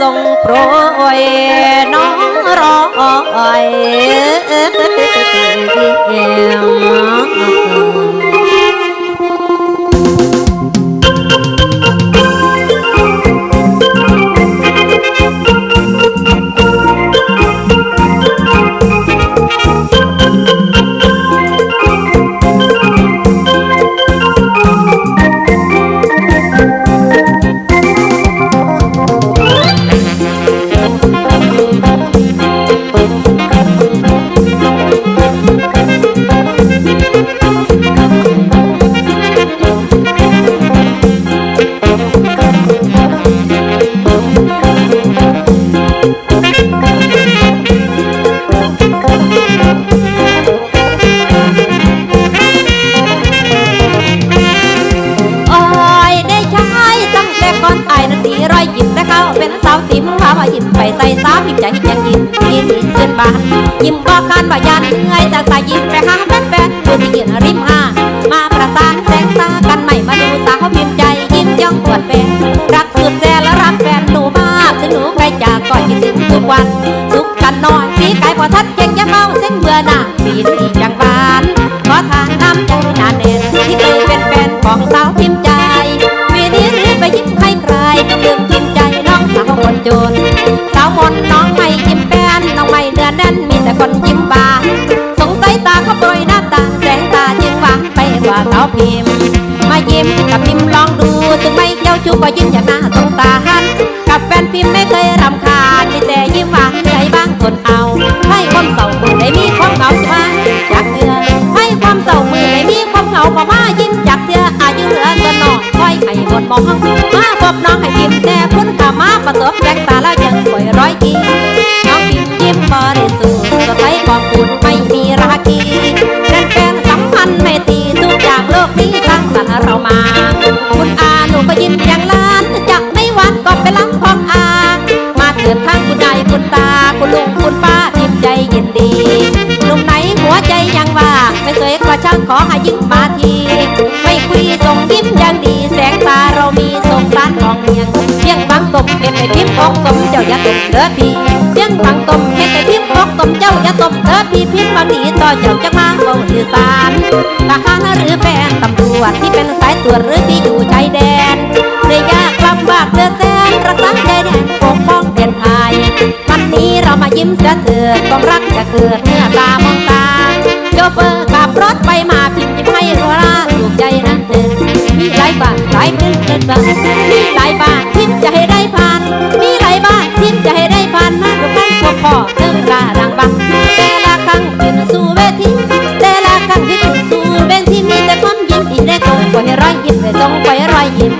มาส่งโปรยน้องรอยโอ้ย ได้ใช้ตั้งแต่ก่อนตายนาทีร้อยยิ้มแต่เขาเป็นสาวสีมึงพาว่ายิ้มไปใส่สาวพิมพ์ใจยังยิ้มยิ้มเส้นบานยิ้มก็คานว่ายันเหนื่อยจากสายยิ้มไปหา เป็นแฟนของสาวพิมพ์ใจปีนี้หรือไปยิ้มให้ใครต้องลืมพิมพ์ใจน้องสาวคนจนสาวมนน้องไม่ยิ้มแป้นน้องไม่เดือนแน่นมีแต่คนยิ้มบานสงสัยตาเขาโปรยหน้าตาแสงตาจึงหวานไปกว่าสาวพิมพ์มายิ้มกับพิมพ์ลองดูถึงไม่เจ้าชู้ก็ยิ้มอย่างน่าสงสารกับแฟนพิมพ์ไม่เคยรำคาญมีแต่ยิ้มหวานใจบ้างทนเอาให้ความเศร้ามือได้มีความเหงาจะมาจากเธอนให้ความเศร้ามือได้มีความเหงาก็มา มองมาพบน้องให้ยิ้มแต่พุ่นขามาประสบแสงตาแล้วยังป่วยร้อยกีน้องยิ้มยิ้มบริสุทธิ์สดใสของคุณไม่มีราคีแฟนแฟนสัมพันธ์ไม่ตีทุกอย่างโลกนี้สร้างสรรค์เรามา คุณอาหนูก็ยิ้มอย่างล้านจะไม่หวานก็เป็นลังของอา มาเถิดทั้งคุณยายคุณตาคุณลุงคุณป้าพิมใจยินดีหนุ่มไหนหัวใจยังว่างไม่เคยกระช่างขอให้ยิ้มมาที ไม่คุยส่งยิ้มอย่างดีแสงตาเรามีส่งสารของเมียงเพียงบางตมเห็นในพิมพ์ของตมเจ้าอย่าตมเด้อพี่เพียงบางตมเห็นในพิมพ์ของตมเจ้าอย่าตมเด้อพี่พิมพ์บางดีต่อเจ้าจะมาเฝ้าสื่อสารทหารหรือแฟนตำรวจที่เป็นสายตรวจหรือที่อยู่ชายแดนได้ยากลำบากเดือดแสนรักษาใจแดนปกป้องแดนไทยวันนี้เรามายิ้มเสียเถิดความรักจะเกิดเมื่อตามองตาโชเฟอร์ บ้างมีหลายบ้านคิดจะให้ได้พัน มีหลายบ้านคิดจะให้ได้พันมากกว่าพันพ่อเติมราดังบังแต่ละครั้งขึ้นสู่เวที แต่ละครั้งที่ขึ้นสู่เวทีมีแต่ความยิ้มอีกได้ตรงกว่าให้รอยยิ้มได้ตรงไว่ารอยยิ้ม